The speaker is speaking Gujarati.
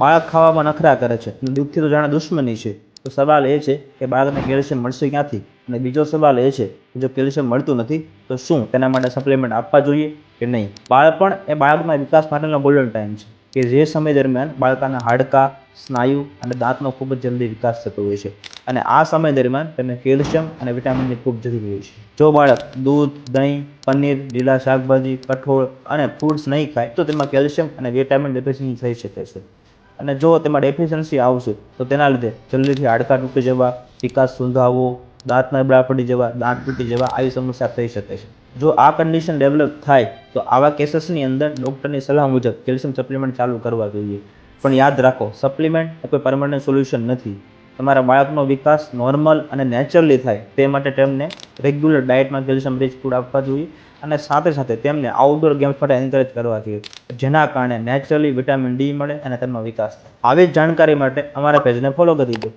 બાળક ખાવામાં નખરા કરે છે અને દૂધથી તો જાણે દુશ્મની છે. તો સવાલ એ છે કે બાળકને કેલ્શિયમ મળશે ક્યાંથી? અને બીજો સવાલ એ છે કે જો કેલ્શિયમ મળતું નથી, તો શું તેના માટે સપ્લિમેન્ટ આપવા જોઈએ કે નહીં? બાળપણ એ બાળકના વિકાસ માટેનો ગોલ્ડન ટાઈમ છે કે જે સમય દરમિયાન બાળકના હાડકાં, સ્નાયુ અને દાંતનો ખૂબ જ જલ્દી વિકાસ થતો હોય છે. અને આ સમય દરમિયાન તેને કેલ્શિયમ અને વિટામિનની ખૂબ જરૂરી હોય છે. જો બાળક દૂધ, દહીં, પનીર, લીલા શાકભાજી, કઠોળ અને ફ્રૂટ્સ નહીં ખાય, તો તેમાં કેલ્શિયમ અને વિટામિન ડેફિશિયન્સી થઈ શકે છે. અને જો તેમાં ડેફિશિયન્સી આવશે, તો તેના લીધે જલ્દીથી હાડકાં તૂટી જવા, વિકાસ સુંધાવો દાંત નબળા પડી જવા, દાંત તૂટી જવા આવી સમસ્યા થઈ શકે છે. જો આ કન્ડિશન ડેવલપ થાય, તો આવા કેસીસની અંદર ડૉક્ટરની સલાહ મુજબ કેલ્શિયમ સપ્લિમેન્ટ ચાલુ કરવા જોઈએ. પણ યાદ રાખો સપ્લિમેન્ટ એ કોઈ પરમનન્ટ સોલ્યુશન નથી. તમારા બાળકનો વિકાસ નોર્મલ અને નેચરલી થાય તે માટે તેમને રેગ્યુલર ડાયટમાં કેલ્શિયમ રીચ ફૂડ આપવા જોઈએ અને સાથે સાથે તેમને આઉટડોર ગેમ્સ માટે એન્કરેજ કરવા જોઈએ. જેના કારણે નેચરલી વિટામિન ડી મળે અને તેમનો વિકાસ થાય. આવી જ જાણકારી માટે અમારા પેજને ફોલો કરી દો.